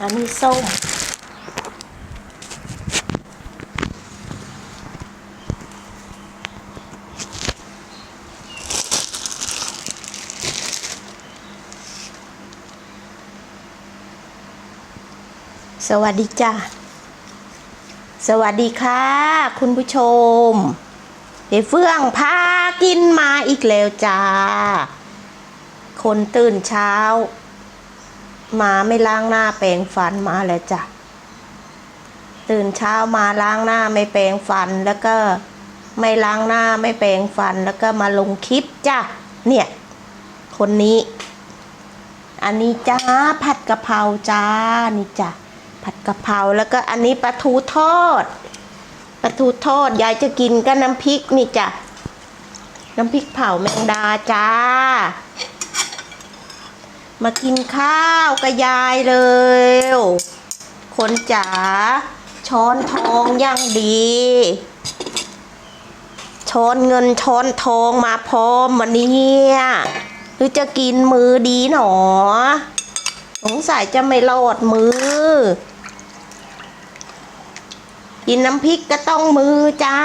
อันนี้ส้ม สวัสดีจ้าสวัสดีค่ะ คุณผู้ชมเดเฟื่องพากินมาอีกแล้วจ้า คนตื่นเช้า มาไม่ล้างหน้าแปรงฟันมาแล้วจ้ะตื่นเช้ามาล้างหน้าไม่แปรงฟันแล้วก็ไม่ล้างหน้าไม่แปรงฟันแล้วก็มาลงคลิปจ้ะเนี่ย คนนี้ อันนี้จ้าผัดกะเพราจ้านี่จ้ะผัดกะเพราแล้วก็อันนี้ปลาทูทอดปลาทูทอดยายจะกินก็น้ำพริกนี่จ้ะน้ำพริกเผาแมงดาจ้า มากินข้าวกับยายเลยคนจ๋าช้อนทองย่งดี ช้อนเงินช้อนทองมาพร้อมวันนี้เนี่ยหรือจะกินมือดีหนอ สงสัยจะไม่รอดมือ กินน้ำพริกก็ต้องมือจ้า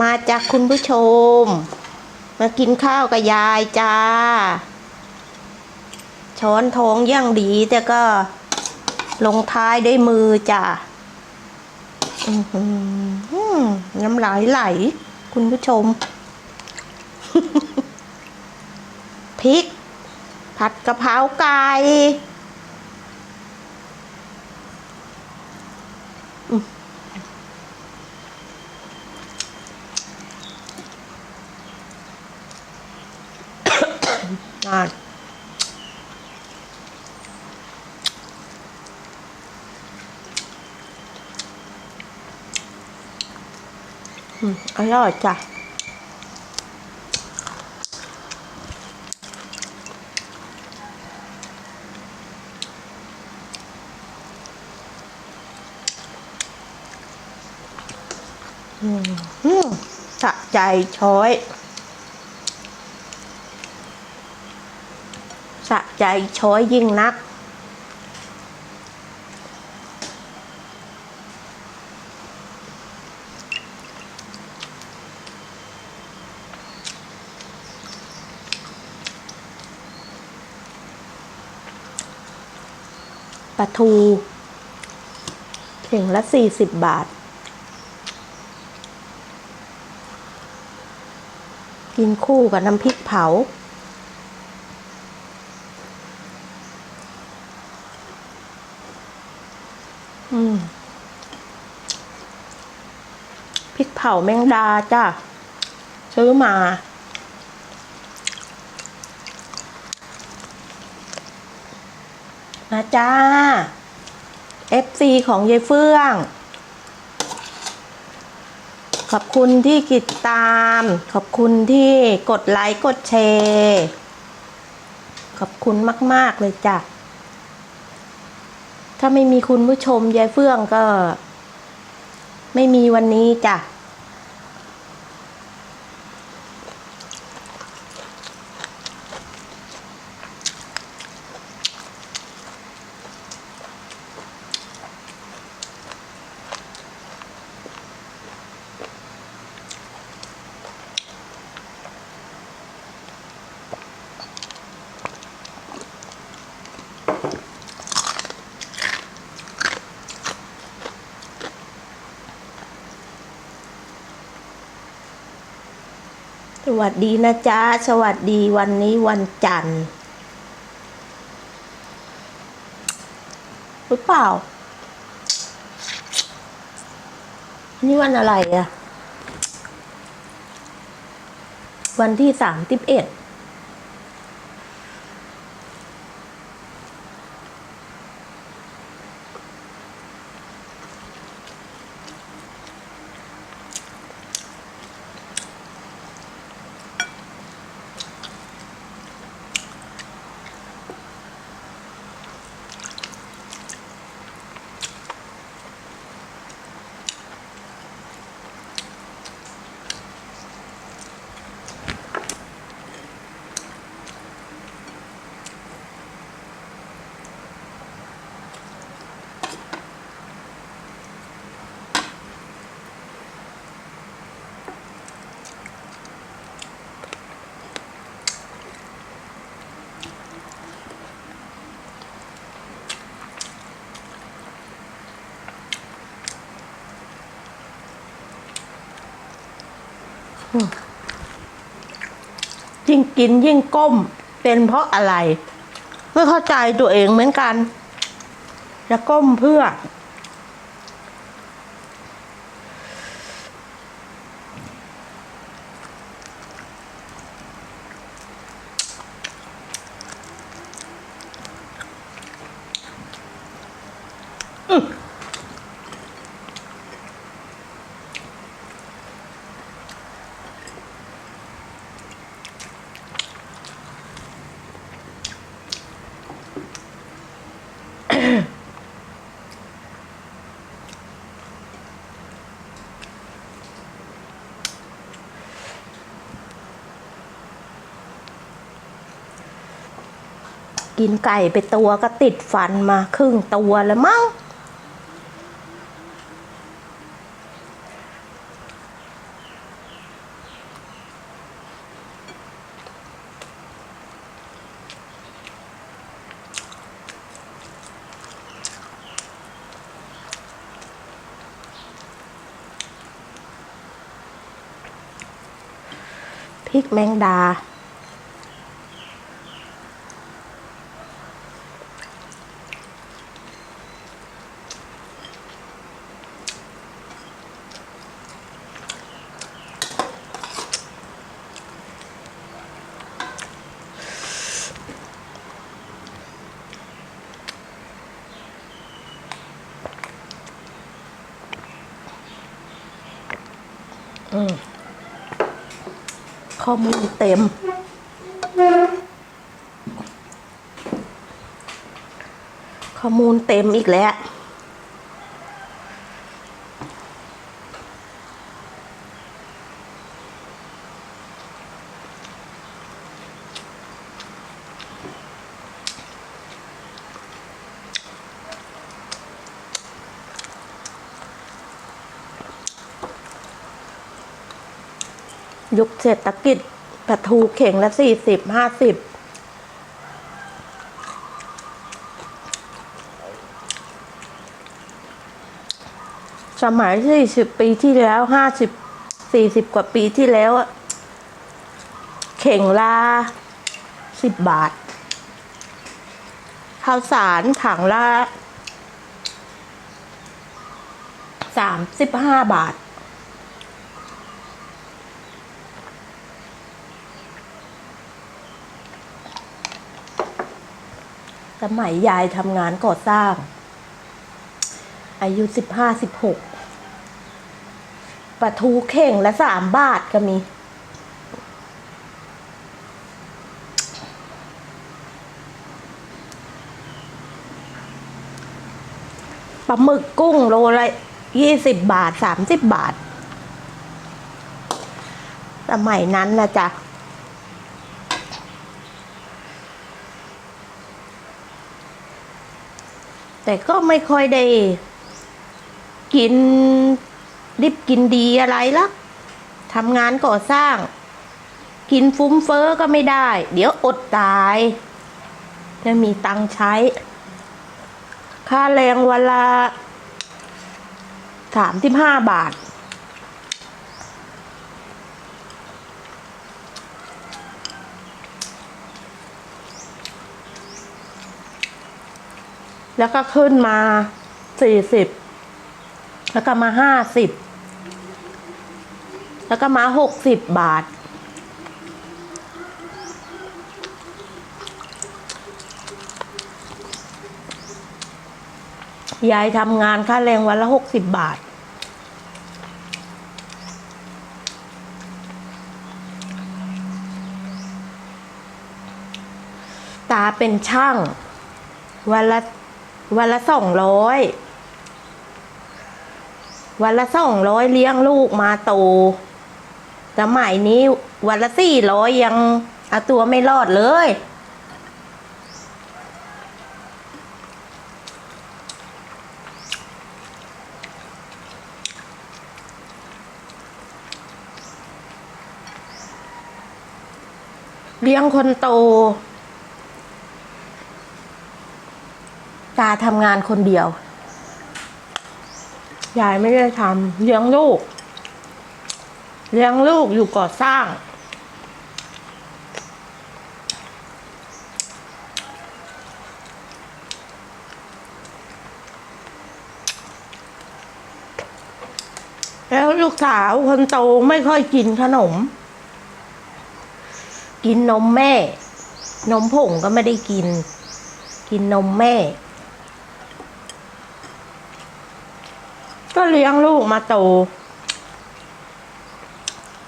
มาจากคุณผู้ชม มากินข้าวกับยายจ้า ช้อนทองย่างดีแต่ก็ลงท้ายด้วยมือจ้ะอือน้ำลายไหล คุณผู้ชม พริก ผัดกะเพราไก่อืมอ่า อืมอร่อยจ้ะอืมอืมสะใจช้อย สะใจช้อยยิ่งนัก ปลาทูเข่งละสี่สิบบาท กินคู่กับน้ำพริกเผา อืมพริกเผาแมงดาจ้ะ ซื้อมา นะจ้า FC ของยายเฟื่อง ขอบคุณที่ติดตาม ขอบคุณที่กดไลค์กดแชร์ขอบคุณมาก ๆ เลยจ้ะ ถ้าไม่มีคุณผู้ชมยายเฟื่องก็ ไม่มีวันนี้จ้ะ สวัสดีนะจ๊ะ สวัสดีวันนี้วันจันทร์หรือเปล่า นี่วันอะไรอะ วันที่สามสิบเอ็ด ยิ่งกินยิ่งก้ม เป็นเพราะอะไรไม่เข้าใจตัวเองเหมือนกัน จะก้มเพื่อ กินไก่ไปตัวก็ติดฟันมาครึ่งตัวแล้วมั้งพริกแมงดา ข้อมูลเต็ม ข้อมูลเต็มอีกแล้ว ยุคเศรษฐกิจปลาทูเข่งละสี่สิบห้าสิบสมัยสี่สิบปีที่แล้วห้าสิบสี่สิบกว่าปีที่แล้วอะเข่งละสิบบาทข้าวสารถังละสามสิบห้าบาท สมัยยายทำงานก่อสร้าง อายุสิบห้าสิบหกปลาทูเข่งละสามบาทก็มี ปลาหมึกกุ้งโลละยี่สิบบาทสามสิบบาท สมัยนั้นนะจ๊ะ แต่ก็ไม่ค่อยได้ กินดิบกินดีอะไรละทำงานก่อสร้าง กินฟุ้มเฟอ้อก็ไม่ได้ เดี๋ยวอดตายไม่มีตังค์ใช้ ค่าแรงวันละสามสิบห้าบาท แล้วก็ขึ้นมาสี่สิบแล้วก็มาห้าสิบแล้วก็มาหกสิบบาท ยายทำงานค่าแรงวันละหกสิบบาท ตาเป็นช่างวันละ วันละสองร้อยวันละสองร้อยเลี้ยงลูกมาโตสมัยนี้วันละสี่ร้อยยังเอาตัวไม่รอดเลย เลี้ยงคนโต ตาทำงานคนเดียว ยายไม่ได้ทำเลี้ยงลูก เลี้ยงลูกอยู่ก่อสร้าง แล้วลูกสาวคนโตไม่ค่อยกินขนม กินนมแม่ นมผงก็ไม่ได้กิน กินนมแม่ ก็เลี้ยงลูกมาโต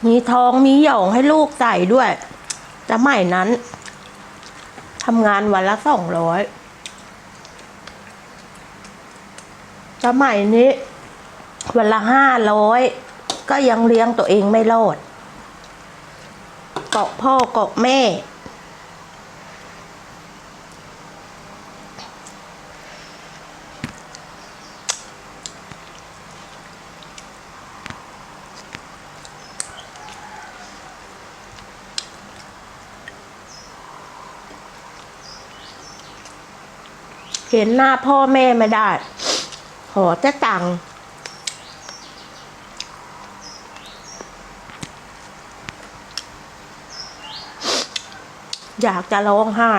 มีทองมีหยองให้ลูกใส่ด้วยสมัยนั้นทำงานวันละสองร้อยสมัยนี้ วันละห้าร้อยก็ยังเลี้ยงตัวเองไม่รอด เกาะพ่อเกาะแม่ เห็นหน้าพ่อแม่ไม่ได้ ขอจะตังค์อยากจะร้องไห้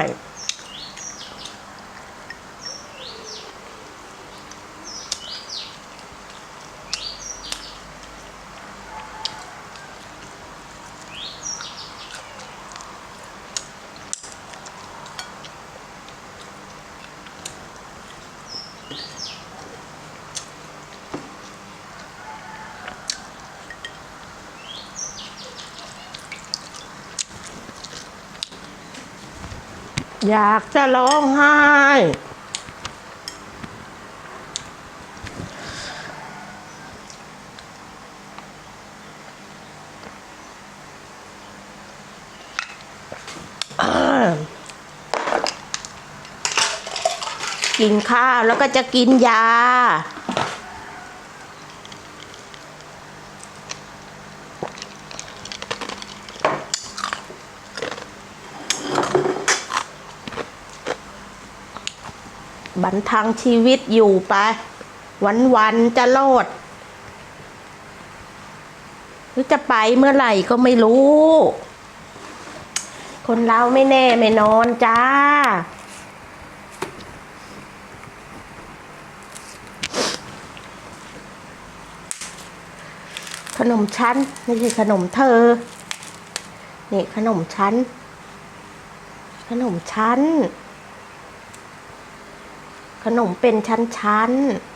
อยากจะร้องไห้ กินข้าวแล้วก็จะกินยา บันทังชีวิตอยู่ไป วันวันๆจะโลดหรือจะไปเมื่อไหร่ก็ไม่รู้ คนเราไม่แน่ไม่นอนจ้าขนมชั้นไม่ใช่ขนมเธอ นี่ขนมชั้น ขนมชั้น ขนมเป็นชั้นๆ